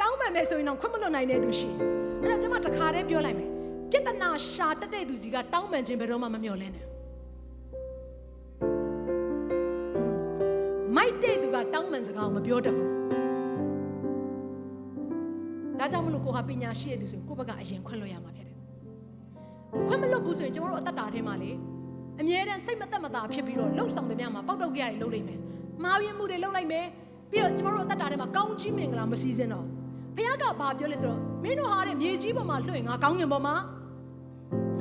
တောင်းပန်မယ်ဆိုရင်တော့ခွင့်မလွတ်နိုင်တဲ့သူရှိတယ်အဲ့တော့ကျွန်မတခါတည်းပြောလိုက်မယ်ပြဿနာရှာတက်တဲ့သူစီကတောင်းပန်ခြင်းဘယ်တော့မှမမျှော်လင့်နဲ့မိုက်တဲ့သူကတောင်းပန်စကားကိုမပြောတတ်ဘူးဒါကြောင့်မလို့ကိုဟာပညာရှိတဲ့သူဆိုရင်ကိုယ့်ဘက်ကအရင်ခွင့်လွှတ်ရမှာဖြစ်တယ်ခွင့်မလွတ်ဘူးဆိုရင်ကျွန်တော်တို့အသက်တာထဲမှာလေအမြဲတမ်းစိတ်မသက်မသာဖြစ်ပြီးတော့လှုပ်ဆောင်တဲ့များမှာပေါက်တော့ကြရတယ်လှုပ်လိုက်မယ်မာရင်းမှုတွေလှုပ်လိုက်မယ်ပြီးတော့ကျွန်တော်တို့အသက်တာထဲမှာကောင်းချီးမင်္ဂလာမစည်းစင်းတော့ ဘုရားကဘာပြောလဲဆိုတော့မင်းတို့ဟာတဲ့မြေကြီးပေါ်မှာလွှင့်ငါကောင်းငင်ပေါ်မှာ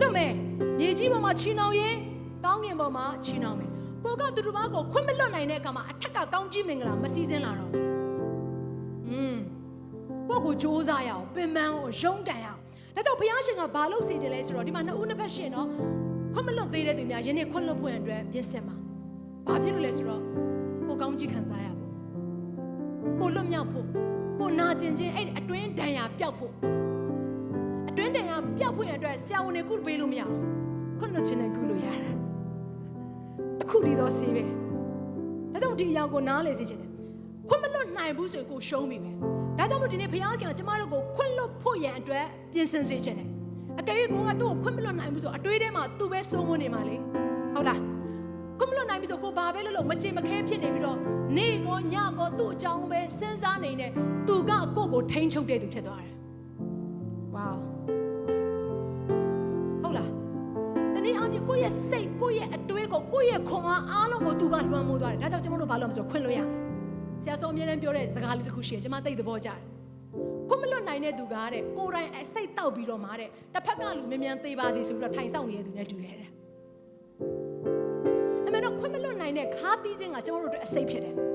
လွှတ်မယ်မြေကြီးပေါ်မှာချီနှောင်ရင်ကောင်းငင်ပေါ်မှာချီနှောင်မယ်ကိုကသူတို့ဘာကိုခွင့်မလွတ်နိုင်တဲ့အခါမှာအထက်ကကောင်းချီးမင်္ဂလာမစည်းစင်းလာတော့อืม ကိုယ့်ကိုစ조사ရအောင်ပင်ပန်းအောင်ရုန်းကန်ရအောင်ဒါကြောင့်ဘုရားရှင်ကဘာလို့စီခြင်းလဲဆိုတော့ဒီမှာနှစ်ဦးနှစ်ဖက်ရှင်နော်ခွင့်မလွတ်သေးတဲ့သူများယနေ့ခွင့်လွတ်ဖို့အတွက်ပြင်ဆင်ပါဘာဖြစ်လို့လဲဆိုတော့ကိုကောင်းကြီးခံစားရဖို့ကိုလွတ်မြောက်ဖို့ ကိုနာကျင်ခြင်းအဲ့ဒီအတွင်းဒဏ်ရာပျောက်ဖို့အတွင်းဒဏ်ရာပျောက်ဖို့ရအတွက်ဆရာဝန်တွေကုပေးလို့မရဘူးခွင့်လွတ်ခြင်းနဲ့ကုလို့ရတယ်အခုဒီတော့စီးပဲဒါကြောင့်ဒီအရာကိုနားလေစေခြင်းတယ်ခွင့်မလွတ်နိုင်ဘူးဆိုရင်ကိုရှုံးပြီပဲဒါကြောင့်မို့ဒီနေ့ဘုရားခင်ကကျမတို့ကိုခွင့်လွတ်ဖို့ရန်အတွက်ပြင်ဆင်စေခြင်းတယ်အကယ်၍ကိုကသူ့ကိုခွင့်မလွတ်နိုင်ဘူးဆိုအတွေးထဲမှာသူ့ပဲစိုးမနေမှာလေဟုတ်လားခွင့်မလွတ်နိုင်ပြီဆိုကိုဘာပဲလုပ်လို့မချင်မခဲဖြစ်နေပြီးတော့နေကောညကောသူ့အကြောင်းပဲ စားနေနဲ့သူကကိုယ့်ကိုထိန်းချုပ်တဲ့သူဖြစ်သွားတယ်။ Wow ဟုတ်လား။တနည်းအားဖြင့်ကိုယ့်ရဲ့စိတ်ကိုယ့်ရဲ့အတွေးကိုကိုယ့်ရဲ့ခွန်အားအားလုံးကိုသူကလွှမ်းမိုးသွားတယ်။ဒါကြောင့်ကျွန်တော်တို့ဘာလို့မဆိုခွင့်လို့ရမယ်။ဆရာဆုံးအမြဲတမ်းပြောတဲ့စကားလေးတစ်ခုရှိတယ်ကျွန်မသိတဲ့ဘောကြတယ်။ကိုမလွတ်နိုင်တဲ့သူကတဲ့ကိုယ်တိုင်အစိတ်တောက်ပြီးတော့မှတဲ့တစ်ဖက်ကလူမြန်မြန်သေးပါစေဆိုပြီးတော့ထိုင်ဆောင်နေတဲ့သူနဲ့တူတယ်။အမှန်တော့ခွင့်မလွတ်နိုင်တဲ့ခါးသီးခြင်းကကျွန်တော်တို့အတွက်အစိတ်ဖြစ်တယ်။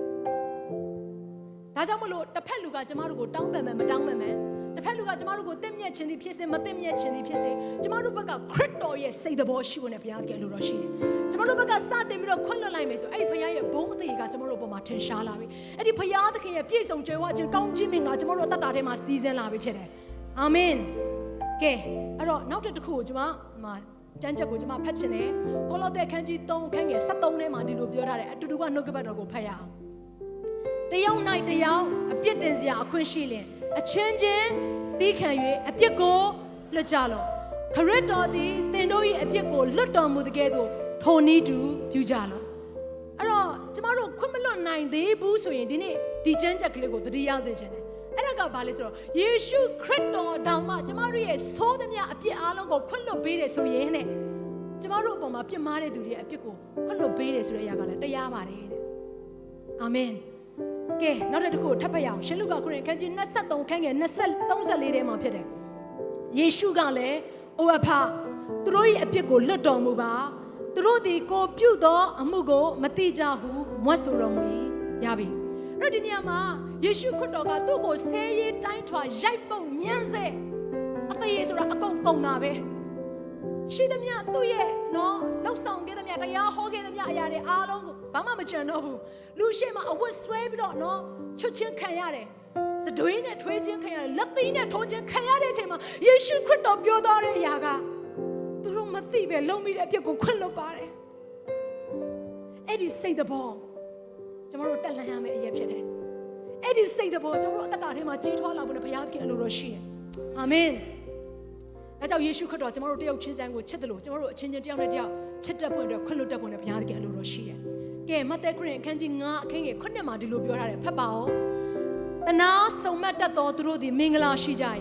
ဒါကြောင့်မလို့တစ်ဖက်လူကကျွန်တော်တို့ကိုတောင်းပန်မယ်မတောင်းပန်မယ်တစ်ဖက်လူကကျွန်တော်တို့ကိုတင့်မြတ်ခြင်းသည်ဖြစ်စေမတင့်မြတ်ခြင်းသည်ဖြစ်စေကျွန်တော်တို့ဘက်ကခရစ်တော်ရဲ့စိတ်တော်ရှိဖို့နဲ့ဘုရားသခင်လိုတော်ရှိတယ်ကျွန်တော်တို့ဘက်ကစတင်ပြီးတော့ခွင့်လွတ်လိုက်မယ်ဆိုအဲ့ဒီဘုရားရဲ့ဘုန်းအသေးကကျွန်တော်တို့ဘုံမှာထင်ရှားလာပြီအဲ့ဒီဘုရားသခင်ရဲ့ပြည့်စုံကြွယ်ဝခြင်းကောင်းခြင်းမင်္ဂလာကျွန်တော်တို့အသက်တာထဲမှာစီးဆင်းလာပြီဖြစ်တယ်အာမင်ကဲအဲ့တော့နောက်တစ်ခုကိုကျွန်မမှာကျမ်းချက်ကိုကျွန်မဖတ်ချင်တယ်ကောလောသဲခန်းကြီး3ခန်းငယ်73ထဲမှာဒီလိုပြောထားတယ်အတူတူကနှုတ်ကပတ်တော်ကိုဖတ်ရအောင် တယောက်၌တယောက်အပြစ်တင်စရာအခွင့်ရှိလင်အချင်းချင်းသီးခံ၍အပြစ်ကိုလွတ်ကြလော့ခရစ်တော်သည်သင်တို့၏အပြစ်ကိုလွတ်တော်မူတဲ့ကဲ့သို့ထိုနည်းတူပြုကြလော့အဲ့တော့ကျမတို့ခွင့်မလွတ်နိုင်သေးဘူးဆိုရင်ဒီနေ့ဒီကျမ်းချက်ကလေးကိုသတိရစေချင်တယ်အဲ့ဒါကဘာလဲဆိုတော့ယေရှုခရစ်တော်တောင်မှကျမတို့ရဲ့သိုးသမျှအပြစ်အလုံးကိုခွင့်လွတ်ပေးတယ်ဆိုရင်တဲ့ကျမတို့အပေါ်မှာပြစ်မှားတဲ့သူတွေရဲ့အပြစ်ကိုခွင့်လွတ်ပေးတယ်ဆိုတဲ့အရာကလည်းတရားပါတယ်တဲ့အာမင် ကဲနောက်တစ်ခုကိုထပ်ဖတ်ရအောင်ရှင်လုကာခရစ်ခန်းကြီး23ခန်းငယ်20 34ထဲမှာဖြစ်တယ်ယေရှုကလည်းအိုအဖသူတို့ရဲ့အပြစ်ကိုလွတ်တော်မူပါသူတို့ဒီကိုပြုသောအမှုကိုမတိကြဟုမွတ်ဆိုတော်မူ၏ရပြီအဲ့ဒီနေရာမှာယေရှုခရစ်တော်ကသူ့ကိုဆဲရေးတိုင်းထွာရိုက်ပုတ်ညှင်းဆဲအသေးဆိုတာအကုန်ကုန်တာပဲ ရှိသမျှသူ့ရဲ့နော်လောက်ဆောင်ခဲ့သမျှတရားဟောခဲ့သမျှအရာတွေအားလုံးကိုဘာမှမကြံတော့ဘူးလူရှိမှအဝတ်ဆွဲပြီးတော့နော်ချွတ်ချင်းခံရတယ်စတွေးနဲ့ထွေးချင်းခံရတယ်လက်သီးနဲ့ထိုးချင်းခံရတဲ့အချိန်မှာယေရှုခရစ်တော်ပြောသွားတဲ့အရာကသူတို့မသိပဲလုံမိတဲ့အပြစ်ကိုခွင့်လွတ်ပါတယ်အဲ့ဒီစိတ်တဘောကျွန်တော်တို့တက်လှမ်းရမယ့်အရေးဖြစ်တယ်အဲ့ဒီစိတ်တဘောကျွန်တော်တို့အသက်တာထဲမှာကြီးထွားလာဖို့နဲ့ဘုရားသခင်အလိုတော်ရှိတယ်အာမင် ဒါကြောင့်ယေရှုခရစ်တော်ကျွန်တော်တို့တယောက်ချင်းစံကိုချစ်တယ်လို့ကျွန်တော်တို့အချင်းချင်းတယောက်နဲ့တယောက်ချစ်တတ်ဖို့အတွက်ခွင့်လွတ်တတ်ဖို့နဲ့ဘုရားသခင်အလိုတော်ရှိတယ်ကဲမဿဲခရစ်အခန်းကြီး9အခန်းငယ်9မှာဒီလိုပြောထားတယ်ဖတ်ပါဦးတနာစုံမတ်တတ်တော်သူတို့သည်မင်္ဂလာရှိကြ၏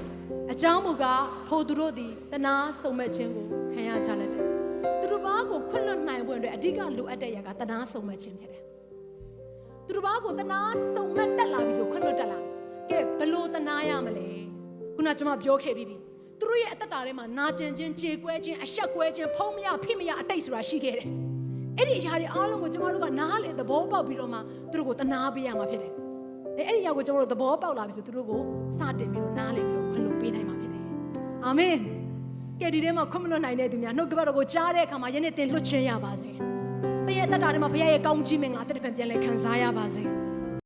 အကြောင်းမူကားထိုသူတို့သည်တနာစုံမတ်ခြင်းကိုခံရကြလက်တယ်သူတို့ဘာကိုခွင့်လွတ်နိုင်ဖို့အတွက်အဓိကလိုအပ်တဲ့အရာကတနာစုံမတ်ခြင်းဖြစ်တယ်သူတို့ဘာကိုတနာစုံမတ်တက်လာပြီဆိုခွင့်လွတ်တက်လာကဲဘလို့တနာရမလဲခုနကျွန်မပြောခဲ့ပြီးပြီ သူတို့ရဲ့အသက်တာထဲမှာနာကျင်ခြင်းကြေကွဲခြင်းအဆက်ကွဲခြင်းဖုံးမရဖိမရအတိတ်ဆိုတာရှိခဲ့တယ်အဲ့ဒီအရာတွေအားလုံးကိုကျွန်တော်တို့ကနားလေသဘောပေါက်ပြီးတော့မှသူတို့ကိုတနာပေးရမှာဖြစ်တယ်။အဲအဲ့ဒီအရာကိုကျွန်တော်တို့သဘောပေါက်လာပြီဆိုသူတို့ကိုစတင်ပြီးတော့နားလေပြီးတော့ခွင့်လို့ပေးနိုင်မှာဖြစ်တယ်။အာမင်။ကဲဒီထဲမှာခွင့်မလွတ်နိုင်တဲ့သူများနှုတ်ကပတ်တော်ကိုကြားတဲ့အခါမှာယနေ့သင်လွတ်ခြင်းရပါစေ။သင်ရဲ့တက်တာထဲမှာဘုရားရဲ့ကောင်းချီးမင်္ဂလာတစ်တစ်ဖန်ပြန်လဲခံစားရပါစေ။